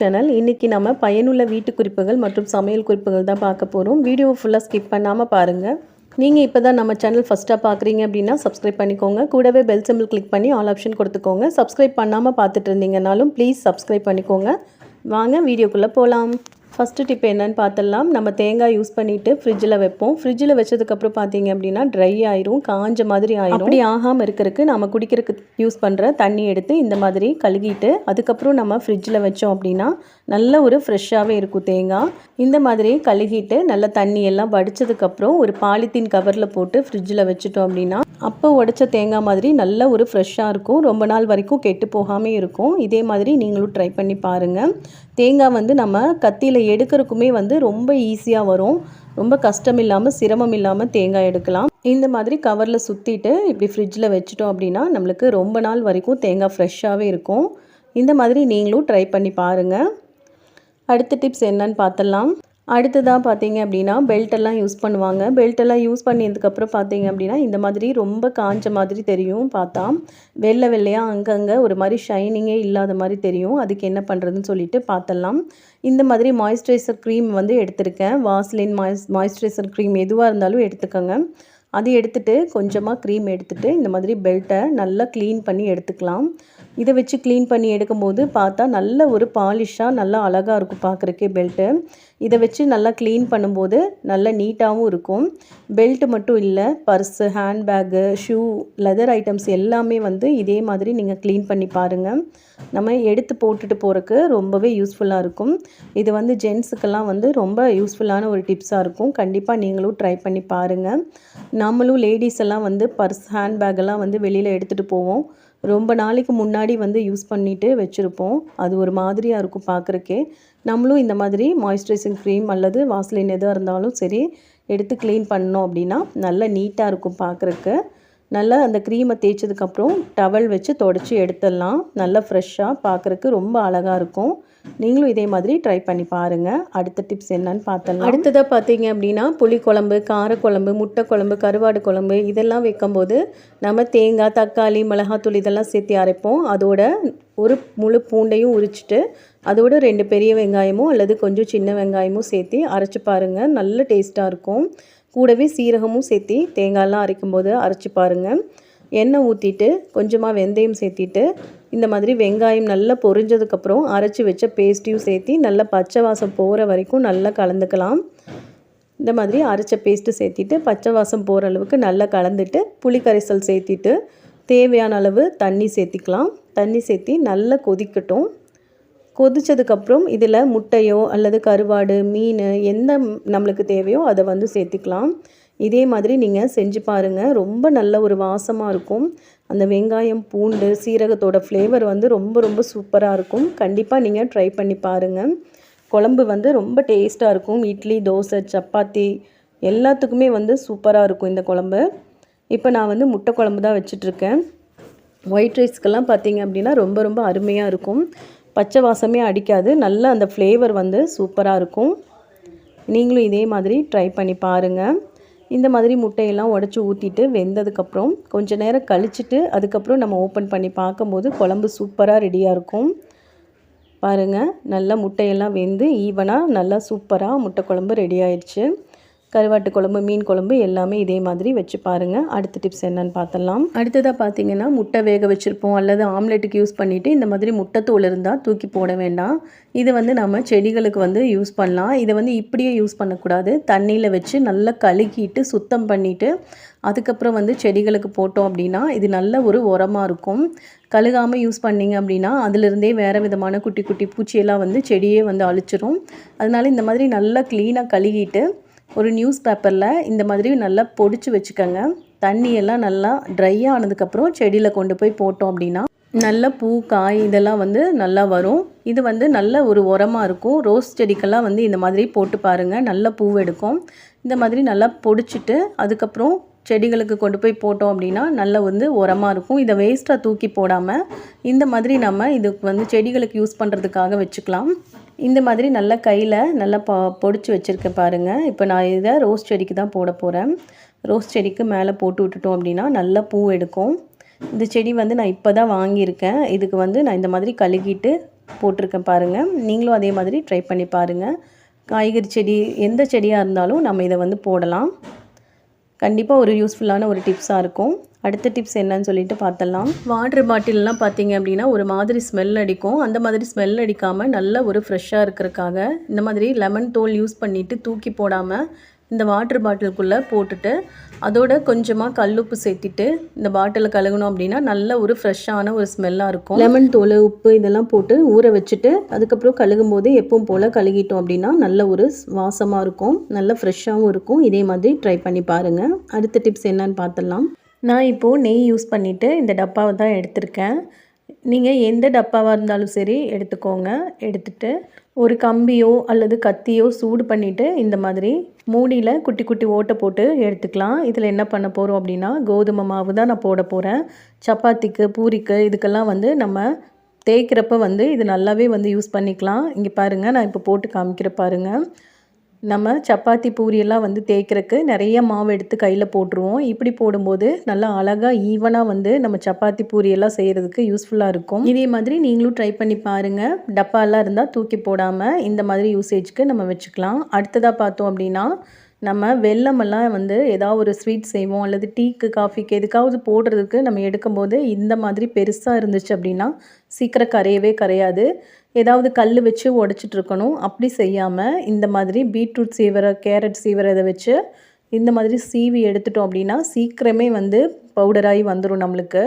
Channel இன்றைக்கி நம்ம பயனுள்ள வீட்டு குறிப்புகள் மற்றும் சமையல் குறிப்புகள் தான் பார்க்க போகிறோம் வீடியோ ஃபுல்லாக ஸ்கிப் பண்ணாமல் பாருங்கள் நீங்கள் இப்போ தான் நம்ம சேனல் ஃபஸ்ட்டாக பார்க்குறீங்க அப்படின்னா சப்ஸ்கிரைப் பண்ணிக்கோங்க. கூடவே பெல் சிம்பிள் கிளிக் பண்ணி ஆல் ஆப்ஷன் கொடுத்துக்கோங்க. சப்ஸ்கிரைப் பண்ணாமல் பார்த்துட்டு இருந்தீங்கனாலும் ப்ளீஸ் சப்ஸ்கிரைப் பண்ணிக்கோங்க. வாங்க வீடியோக்குள்ளே போகலாம் ஃபஸ்ட்டு டிப் என்னன்னு பார்த்துடலாம். நம்ம தேங்காய் யூஸ் பண்ணிவிட்டு ஃப்ரிட்ஜில் வைப்போம். ஃப்ரிட்ஜில் வச்சதுக்கப்புறம் பார்த்தீங்க அப்படின்னா ட்ரை ஆயிரும் காஞ்ச மாதிரி ஆயிரும். அப்படி ஆகாமல் இருக்கிறதுக்கு நம்ம குடிக்கிறதுக்கு யூஸ் பண்ணுற தண்ணி எடுத்து இந்த மாதிரி கழுகிட்டு அதுக்கப்புறம் நம்ம ஃப்ரிட்ஜில் வச்சோம் அப்படின்னா நல்ல ஒரு ஃப்ரெஷ்ஷாகவே இருக்கும் தேங்காய். இந்த மாதிரி கழுகிட்டு நல்ல தண்ணி எல்லாம் வடித்ததுக்கப்புறம் ஒரு பாலித்தீன் கவரில் போட்டு ஃப்ரிட்ஜில் வச்சுட்டோம் அப்படின்னா அப்போ உடைச்ச தேங்காய் மாதிரி நல்ல ஒரு ஃப்ரெஷ்ஷாக இருக்கும். ரொம்ப நாள் வரைக்கும் கெட்டு போகாமல் இருக்கும். இதே மாதிரி நீங்களும் ட்ரை பண்ணி பாருங்கள் தேங்காய் வந்து நம்ம கத்தியில் எடுக்கிறதுக்குமே வந்து ரொம்ப ஈஸியாக வரும். ரொம்ப கஷ்டம் இல்லாமல் சிரமம் இல்லாமல் தேங்காய் எடுக்கலாம். இந்த மாதிரி கவரில் சுற்றிட்டு இப்படி ஃப்ரிட்ஜில் வச்சுட்டோம் அப்படின்னா நம்மளுக்கு ரொம்ப நாள் வரைக்கும் தேங்காய் ஃப்ரெஷ்ஷாகவே இருக்கும். இந்த மாதிரி நீங்களும் ட்ரை பண்ணி பாருங்கள் அடுத்த டிப்ஸ் என்னன்னு பார்த்தலாம் அடுத்ததாக பார்த்தீங்க அப்படின்னா பெல்ட் எல்லாம் யூஸ் பண்ணுவாங்க. பெல்ட் எல்லாம் யூஸ் பண்ணியதுக்கப்புறம் பார்த்தீங்க அப்படின்னா இந்த மாதிரி ரொம்ப காஞ்ச மாதிரி தெரியும் பார்த்தா. வெள்ளை வெள்ளையாக அங்கங்கே ஒரு மாதிரி ஷைனிங்கே இல்லாத மாதிரி தெரியும். அதுக்கு என்ன பண்ணுறதுன்னு சொல்லிட்டு பார்த்தலாம் இந்த மாதிரி மாய்ஸ்சரைசர் க்ரீம் வந்து எடுத்திருக்கேன். வாஸ்லின் மாய்ஸ் மாய்ஸ்சரைசர் க்ரீம் எதுவாக இருந்தாலும் எடுத்துக்கோங்க. அது எடுத்துகிட்டு கொஞ்சமாக க்ரீம் எடுத்துகிட்டு இந்த மாதிரி பெல்ட்டை நல்லா க்ளீன் பண்ணி எடுத்துக்கலாம். இதை வச்சு க்ளீன் பண்ணி எடுக்கும்போது பார்த்தா நல்ல ஒரு பாலிஷாக நல்லா அழகாக இருக்கும் பார்க்குறக்கே பெல்ட்டு இதை வச்சு நல்லா க்ளீன் பண்ணும்போது நல்லா நீட்டாகவும் இருக்கும். பெல்ட் மட்டும் இல்லை purse handbag shoe leather items எல்லாமே வந்து இதே மாதிரி நீங்கள் க்ளீன் பண்ணி பாருங்கள் நம்ம எடுத்து போட்டுட்டு போகிறக்கு ரொம்பவே யூஸ்ஃபுல்லாக இருக்கும். இது வந்து ஜென்ஸுக்கெல்லாம் வந்து ரொம்ப யூஸ்ஃபுல்லான ஒரு டிப்ஸாக இருக்கும். கண்டிப்பாக நீங்களும் ட்ரை பண்ணி பாருங்கள் நம்மளும் லேடிஸ் எல்லாம் வந்து பர்ஸ் ஹேண்ட்பேக்கெல்லாம் வந்து வெளியில் எடுத்துகிட்டு போவோம். ரொம்ப நாளைக்கு முன்னாடி வந்து யூஸ் பண்ணிவிட்டு வச்சுருப்போம். அது ஒரு மாதிரியாக இருக்கும் பார்க்குறக்கே நம்மளும் இந்த மாதிரி மாய்ஸ்சரைசிங் க்ரீம் அல்லது வாஸ்லின் எதாக இருந்தாலும் சரி எடுத்து க்ளீன் பண்ணோம் அப்படின்னா நல்லா நீட்டாக இருக்கும் பார்க்குறக்கு நல்லா அந்த க்ரீமை தேய்ச்சதுக்கப்புறம் டவல் வச்சு தொடச்சி எடுத்துடலாம். நல்லா ஃப்ரெஷ்ஷாக பார்க்குறக்கு ரொம்ப அழகாக இருக்கும். நீங்களும் இதே மாதிரி ட்ரை பண்ணி பாருங்கள் அடுத்த டிப்ஸ் என்னன்னு பார்த்தலாம் அடுத்ததாக பார்த்தீங்க அப்படின்னா புளிக்குழம்பு காரக்குழம்பு முட்டை குழம்பு கருவாடு குழம்பு இதெல்லாம் வைக்கும்போது நம்ம தேங்காய் தக்காளி மிளகாத்தூள் இதெல்லாம் சேர்த்து அரைப்போம். அதோட ஒரு முழு பூண்டையும் உரிச்சிட்டு அதோட ரெண்டு பெரிய வெங்காயமும் அல்லது கொஞ்சம் சின்ன வெங்காயமும் சேர்த்து அரைச்சி பாருங்கள் நல்ல டேஸ்ட்டாக இருக்கும். கூடவே சீரகமும் சேர்த்து தேங்காயெல்லாம் அரைக்கும்போது அரைச்சி பாருங்கள் எண்ணெய் ஊற்றிட்டு கொஞ்சமாக வெந்தயம் சேர்த்திட்டு இந்த மாதிரி வெங்காயம் நல்லா பொரிஞ்சதுக்கப்புறம் அரைச்சி வச்ச பேஸ்ட்டையும் சேர்த்து நல்லா பச்சை வாசம் போகிற வரைக்கும் நல்லா கலந்துக்கலாம். இந்த மாதிரி அரைச்ச பேஸ்ட்டு சேர்த்திட்டு பச்சை வாசம் போகிற அளவுக்கு நல்லா கலந்துட்டு புளி கரைசல் சேர்த்திட்டு தேவையான அளவு தண்ணி சேர்த்திக்கலாம். தண்ணி சேர்த்தி நல்லா கொதிக்கட்டும். கொதித்ததுக்கப்புறம் இதில் முட்டையோ அல்லது கருவாடு மீன் எந்த நம்மளுக்கு தேவையோ அதை வந்து சேர்த்துக்கலாம். இதே மாதிரி நீங்கள் செஞ்சு பாருங்கள் ரொம்ப நல்ல ஒரு வாசமாக இருக்கும். அந்த வெங்காயம் பூண்டு சீரகத்தோட ஃப்ளேவர் வந்து ரொம்ப ரொம்ப சூப்பராக இருக்கும். கண்டிப்பாக நீங்கள் ட்ரை பண்ணி பாருங்கள் குழம்பு வந்து ரொம்ப டேஸ்ட்டாக இருக்கும். இட்லி தோசை சப்பாத்தி எல்லாத்துக்குமே வந்து சூப்பராக இருக்கும் இந்த குழம்பு. இப்போ நான் வந்து முட்டை குழம்பு தான் வச்சிட்ருக்கேன் ஒயிட் ரைஸ்க்கெல்லாம் பார்த்தீங்க அப்படின்னா ரொம்ப ரொம்ப அருமையாக இருக்கும். பச்சை வாசமே அடிக்காது. நல்ல அந்த ஃப்ளேவர் வந்து சூப்பராக இருக்கும். நீங்களும் இதே மாதிரி ட்ரை பண்ணி பாருங்கள் இந்த மாதிரி முட்டையெல்லாம் உடச்சி ஊற்றிட்டு வெந்ததுக்கப்புறம் கொஞ்சம் நேரம் கழிச்சிட்டு அதுக்கப்புறம் நம்ம ஓப்பன் பண்ணி பார்க்கும்போது குழம்பு சூப்பராக ரெடியாக இருக்கும். பாருங்கள் நல்லா முட்டையெல்லாம் வெந்து ஈவனாக நல்லா சூப்பராக முட்டை குழம்பு ரெடி ஆயிடுச்சு. கருவாட்டு குழம்பு மீன் குழம்பு எல்லாமே இதே மாதிரி வச்சு பாருங்கள் அடுத்த டிப்ஸ் என்னன்னு பார்த்தலாம் அடுத்ததாக பார்த்தீங்கன்னா முட்டை வேக வச்சுருப்போம். அல்லது ஆம்லெட்டுக்கு யூஸ் பண்ணிவிட்டு இந்த மாதிரி முட்டைத்தோல் இருந்தால் தூக்கி போட வேண்டாம். இது வந்து நம்ம செடிகளுக்கு வந்து யூஸ் பண்ணலாம். இதை வந்து இப்படியே யூஸ் பண்ணக்கூடாது. தண்ணியில் வச்சு நல்லா கழுகிட்டு சுத்தம் பண்ணிவிட்டு அதுக்கப்புறம் வந்து செடிகளுக்கு போட்டோம் அப்படின்னா இது நல்ல ஒரு உரமாக இருக்கும். கழுகாமல் யூஸ் பண்ணிங்க அப்படின்னா அதிலிருந்தே வேறு விதமான குட்டி குட்டி பூச்சியெல்லாம் வந்து செடியே வந்து அழிச்சிரும். அதனால இந்த மாதிரி நல்லா க்ளீனாக கழுகிட்டு ஒரு நியூஸ் பேப்பரில் இந்த மாதிரி நல்லா பொடிச்சு வச்சுக்கோங்க. தண்ணியெல்லாம் நல்லா ட்ரை ஆனதுக்கப்புறம் செடியில் கொண்டு போய் போட்டோம் அப்படின்னா நல்ல பூ காய் இதெல்லாம் வந்து நல்லா வரும். இது வந்து நல்ல ஒரு உரமாக இருக்கும். ரோஸ் செடிக்கெல்லாம் வந்து இந்த மாதிரி போட்டு பாருங்கள் நல்ல பூ எடுக்கும். இந்த மாதிரி நல்லா பொடிச்சிட்டு அதுக்கப்புறம் செடிகளுக்கு கொண்டு போய் போட்டோம் அப்படின்னா நல்ல வந்து உரமாக இருக்கும். இதை வேஸ்ட்டாக தூக்கி போடாமல் இந்த மாதிரி நம்ம இதுக்கு வந்து செடிகளுக்கு யூஸ் பண்ணுறதுக்காக வச்சுக்கலாம். இந்த மாதிரி நல்லா கையில் நல்லா ப பொடிச்சு வச்சுருக்கேன் பாருங்கள் இப்போ நான் இதை ரோஸ் செடிக்கு தான் போட போகிறேன் ரோஸ் செடிக்கு மேலே போட்டு விட்டுட்டோம் அப்படின்னா நல்லா பூ எடுக்கும். இந்த செடி வந்து நான் இப்போ தான் வாங்கியிருக்கேன். இதுக்கு வந்து நான் இந்த மாதிரி கழுகிட்டு போட்டிருக்கேன் பாருங்கள் நீங்களும் அதே மாதிரி ட்ரை பண்ணி பாருங்கள் காய்கறி செடி எந்த செடியாக இருந்தாலும் நம்ம இதை வந்து போடலாம். கண்டிப்பாக ஒரு யூஸ்ஃபுல்லான ஒரு டிப்ஸாக இருக்கும். அடுத்த டிப்ஸ் என்னன்னு சொல்லிட்டு பார்த்தலாம் வாட்டர் பாட்டிலெலாம் பார்த்தீங்க அப்படின்னா ஒரு மாதிரி ஸ்மெல் அடிக்கும். அந்த மாதிரி ஸ்மெல் அடிக்காமல் நல்ல ஒரு ஃப்ரெஷ்ஷாக இருக்கிறதுக்காக இந்த மாதிரி லெமன் தோல் யூஸ் பண்ணிவிட்டு தூக்கி போடாமல் இந்த வாட்டர் பாட்டிலுக்குள்ளே போட்டுட்டு அதோட கொஞ்சமாக கல்லுப்பு சேர்த்திட்டு இந்த பாட்டிலை கழுகணும் அப்படின்னா நல்ல ஒரு ஃப்ரெஷ்ஷான ஒரு ஸ்மெல்லாக இருக்கும். லெமன் தோல் உப்பு இதெல்லாம் போட்டு ஊற வச்சுட்டு அதுக்கப்புறம் கழுகும் போது எப்பவும் போல் கழுகிட்டோம் அப்படின்னா நல்ல ஒரு வாசமாக இருக்கும். நல்ல ஃப்ரெஷ்ஷாகவும் இருக்கும். இதே மாதிரி ட்ரை பண்ணி பாருங்கள் அடுத்த டிப்ஸ் என்னன்னு பார்த்துடலாம். நான் இப்போது நெய் யூஸ் பண்ணிவிட்டு இந்த டப்பாவை தான் எடுத்திருக்கேன். நீங்கள் எந்த டப்பாவாக இருந்தாலும் சரி எடுத்துக்கோங்க. எடுத்துட்டு ஒரு கம்பியோ அல்லது கத்தியோ சூடு பண்ணிவிட்டு இந்த மாதிரி மூடியில் குட்டி குட்டி ஓட்டை போட்டு எடுத்துக்கலாம். இதில் என்ன பண்ண போகிறோம் அப்படின்னா கோதுமை மாவு தான் நான் போட போகிறேன் சப்பாத்திக்கு பூரிக்கு இதுக்கெல்லாம் வந்து நம்ம தேய்க்கிறப்ப வந்து இது நல்லாவே வந்து யூஸ் பண்ணிக்கலாம். இங்கே பாருங்கள் நான் இப்போ போட்டு காமிக்கிற பாருங்கள் நம்ம சப்பாத்தி பூரியெல்லாம் வந்து தேய்க்கிறதுக்கு நிறைய மாவு எடுத்து கையில் போட்டுருவோம். இப்படி போடும்போது நல்லா அழகாக ஈவனாக வந்து நம்ம சப்பாத்தி பூரியெல்லாம் செய்கிறதுக்கு யூஸ்ஃபுல்லாக இருக்கும். இதே மாதிரி நீங்களும் ட்ரை பண்ணி பாருங்கள் டப்பாலாம் இருந்தால் தூக்கி போடாமல் இந்த மாதிரி யூசேஜ்க்கு நம்ம வச்சுக்கலாம். அடுத்ததாக பார்த்தோம் அப்படின்னா நம்ம வெல்லமெல்லாம் வந்து ஏதாவது ஒரு ஸ்வீட் செய்வோம் அல்லது டீக்கு காஃபிக்கு எதுக்காவது போடுறதுக்கு நம்ம எடுக்கும்போது இந்த மாதிரி பெருசாக இருந்துச்சு அப்படின்னா சீக்கிரம் கரையவே கரையாது. ஏதாவது கல் வச்சு உடச்சிட்ருக்கணும். அப்படி செய்யாமல் இந்த மாதிரி பீட்ரூட் சீவரை கேரட் சீவரை இதை வச்சு இந்த மாதிரி சீவி எடுத்துட்டோம் அப்படின்னா சீக்கிரமே வந்து பவுடராகி வந்துடும் நம்மளுக்கு.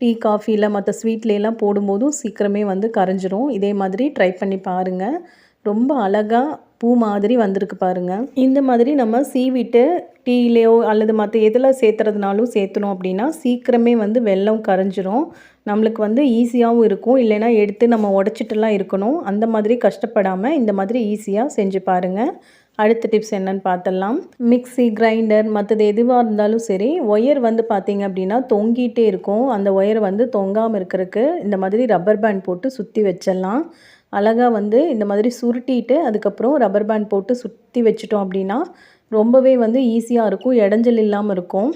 டீ காஃபியில் மற்ற ஸ்வீட்லேலாம் போடும்போதும் சீக்கிரமே வந்து கரைஞ்சிரும். இதே மாதிரி ட்ரை பண்ணி பாருங்கள் ரொம்ப அழகாக பூ மாதிரி வந்திருக்கு பாருங்கள் இந்த மாதிரி நம்ம சீவிட்டு டீலேயோ அல்லது மற்ற எதில் சேர்த்துறதுனாலும் சேர்த்தணும் அப்படின்னா சீக்கிரமே வந்து வெள்ளம் கரைஞ்சிரும். நம்மளுக்கு வந்து ஈஸியாகவும் இருக்கும். இல்லைன்னா எடுத்து நம்ம உடச்சிட்டுலாம் இருக்கணும். அந்த மாதிரி கஷ்டப்படாமல் இந்த மாதிரி ஈஸியாக செஞ்சு பாருங்கள் அடுத்த டிப்ஸ் என்னன்னு பார்த்தலாம் மிக்ஸி கிரைண்டர் மற்றது எதுவாக இருந்தாலும் சரி ஒயர் வந்து பார்த்திங்க அப்படின்னா தொங்கிட்டே இருக்கும். அந்த ஒயர் வந்து தொங்காமல் இருக்கிறதுக்கு இந்த மாதிரி ரப்பர் பேண்ட் போட்டு சுற்றி வச்சிடலாம். அழகாக வந்து இந்த மாதிரி சுருட்டிட்டு அதுக்கப்புறம் ரப்பர் பேண்ட் போட்டு சுற்றி வச்சிட்டோம் அப்படின்னா ரொம்பவே வந்து ஈஸியாக இருக்கும். இடைஞ்சல் இல்லாமல் இருக்கும்.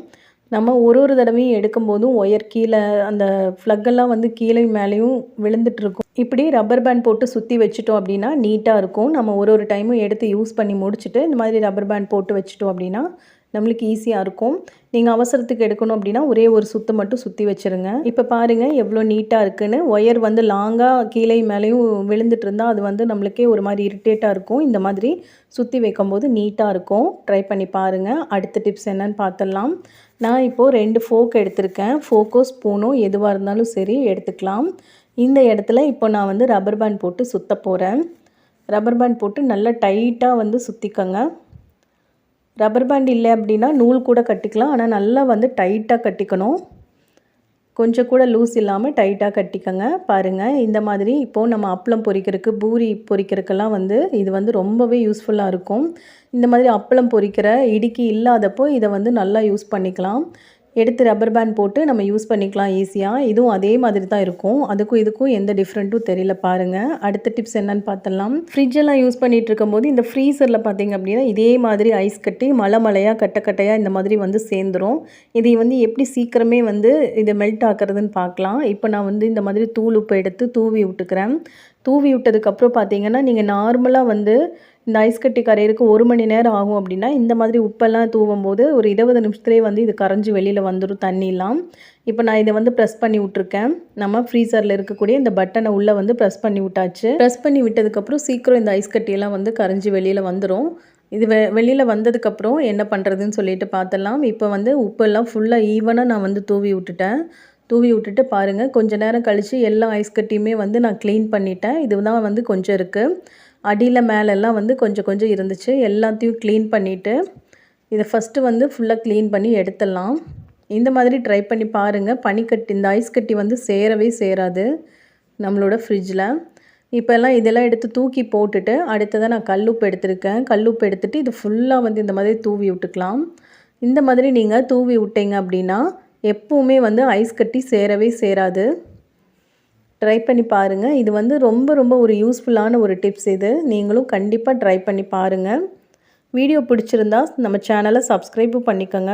நம்ம ஒரு ஒரு தடவையும் எடுக்கும்போதும் ஒயர் கீழே அந்த ஃப்ளக்கெல்லாம் வந்து கீழே மேலேயும் விழுந்துட்டுருக்கும். இப்படி ரப்பர் பேண்ட் போட்டு சுற்றி வச்சுட்டோம் அப்படின்னா நீட்டாக இருக்கும். நம்ம ஒரு ஒரு டைமும் எடுத்து யூஸ் பண்ணி முடிச்சுட்டு இந்த மாதிரி ரப்பர் பேண்ட் போட்டு வச்சுட்டோம் அப்படின்னா நம்மளுக்கு ஈஸியாக இருக்கும். நீங்கள் அவசரத்துக்கு எடுக்கணும் அப்படின்னா ஒரே ஒரு சுற்று மட்டும் சுற்றி வச்சுருங்க. இப்போ பாருங்கள் எவ்வளோ நீட்டாக இருக்குன்னு. ஒயர் வந்து லாங்காக கீழே மேலேயும் விழுந்துட்டு இருந்தால் அது வந்து நம்மளுக்கே ஒரு மாதிரி இரிட்டேட்டாக இருக்கும். இந்த மாதிரி சுற்றி வைக்கும்போது நீட்டாக இருக்கும். ட்ரை பண்ணி பாருங்கள் அடுத்த டிப்ஸ் என்னன்னு பார்த்துடலாம் நான் இப்போது ரெண்டு ஃபோக் எடுத்திருக்கேன். ஃபோக்கோ ஸ்பூனோ எதுவாக இருந்தாலும் சரி எடுத்துக்கலாம். இந்த இடத்துல இப்போ நான் வந்து ரப்பர் பேண்ட் போட்டு சுற்ற போகிறேன் ரப்பர் பேண்ட் போட்டு நல்லா டைட்டாக வந்து சுற்றிக்கோங்க ரப்பர் பேண்ட் இல்லை அப்படின்னா நூல் கூட கட்டிக்கலாம். ஆனால் நல்லா வந்து டைட்டாக கட்டிக்கணும். கொஞ்சம் கூட லூஸ் இல்லாமல் டைட்டாக கட்டிக்கங்க. பாருங்கள் இந்த மாதிரி இப்போது நம்ம அப்பளம் பொரிக்கிறதுக்கு பூரி பொரிக்கிறதுக்கெல்லாம் வந்து இது வந்து ரொம்பவே யூஸ்ஃபுல்லாக இருக்கும். இந்த மாதிரி அப்பளம் பொரிக்கிற இடுக்கி இல்லாதப்போ இதை வந்து நல்லா யூஸ் பண்ணிக்கலாம். எடுத்து ரப்பர் பேண்ட் போட்டு நம்ம யூஸ் பண்ணிக்கலாம் ஈஸியாக இதுவும் அதே மாதிரி தான் இருக்கும். அதுக்கும் இதுக்கும் எந்த டிஃப்ரெண்ட்டும் தெரியல பாருங்கள் அடுத்த டிப்ஸ் என்னன்னு பார்த்தலாம் ஃப்ரிட்ஜெல்லாம் யூஸ் பண்ணிகிட்டு இருக்கும்போது இந்த ஃப்ரீசரில் பார்த்தீங்க அப்படின்னா இதே மாதிரி ஐஸ் கட்டி மலை மலையாக கட்ட கட்டையாக இந்த மாதிரி வந்து சேர்ந்துரும். இதை வந்து எப்படி சீக்கிரமே வந்து இதை மெல்ட் ஆக்குறதுன்னு பார்க்கலாம் இப்போ நான் வந்து இந்த மாதிரி தூள் உப்பு எடுத்து தூவி விட்டுக்கிறேன். தூவி விட்டதுக்கப்புறம் பார்த்தீங்கன்னா நீங்கள் நார்மலாக வந்து இந்த ஐஸ் கட்டி கரையிறதுக்கு ஒரு மணி நேரம் ஆகும் அப்படின்னா இந்த மாதிரி உப்பெல்லாம் தூவும் போது ஒரு இருபது நிமிஷத்துலேயே வந்து இது கரைஞ்சி வெளியில் வந்துடும் தண்ணிலாம். இப்போ நான் இதை வந்து ப்ரெஸ் பண்ணி விட்ருக்கேன் நம்ம ஃப்ரீசரில் இருக்கக்கூடிய இந்த பட்டனை உள்ளே வந்து ப்ரெஸ் பண்ணி விட்டாச்சு. ப்ரெஸ் பண்ணி விட்டதுக்கப்புறம் சீக்கிரம் இந்த ஐஸ் கட்டியெல்லாம் வந்து கரைஞ்சி வெளியில் வந்துடும் இது வெ வெளியில் வந்ததுக்கப்புறம் என்ன பண்ணுறதுன்னு சொல்லிட்டு பார்த்தலாம் இப்போ வந்து உப்பெல்லாம் ஃபுல்லாக ஈவனாக நான் வந்து தூவி விட்டுட்டேன். தூவி விட்டுட்டு பாருங்கள் கொஞ்சம் நேரம் கழித்து எல்லா ஐஸ் கட்டியுமே வந்து நான் க்ளீன் பண்ணிட்டேன். இது தான் வந்து கொஞ்சம் இருக்குது அடியில் மேலெல்லாம் வந்து கொஞ்சம் கொஞ்சம் இருந்துச்சு. எல்லாத்தையும் க்ளீன் பண்ணிவிட்டு இதை ஃபஸ்ட்டு வந்து ஃபுல்லாக க்ளீன் பண்ணி எடுத்துடலாம். இந்த மாதிரி ட்ரை பண்ணி பாருங்கள் பனிக்கட்டி இந்த ஐஸ் கட்டி வந்து சேரவே சேராது நம்மளோட ஃப்ரிட்ஜில் இப்போல்லாம் இதெல்லாம் எடுத்து தூக்கி போட்டுட்டு அடுத்ததாக நான் கல்லுப்பு எடுத்திருக்கேன். கல்லுப்பு எடுத்துகிட்டு இது ஃபுல்லாக வந்து இந்த மாதிரி தூவி விட்டுக்கலாம். இந்த மாதிரி நீங்கள் தூவி விட்டீங்க அப்படின்னா எப்போவுமே வந்து ஐஸ் கட்டி சேரவே சேராது. ட்ரை பண்ணி பாருங்கள் இது வந்து ரொம்ப ரொம்ப ஒரு யூஸ்ஃபுல்லான ஒரு டிப்ஸ் இது. நீங்களும் கண்டிப்பாக ட்ரை பண்ணி பாருங்கள் வீடியோ பிடிச்சிருந்தா நம்ம சேனலை சப்ஸ்கிரைபும் பண்ணிக்கோங்க.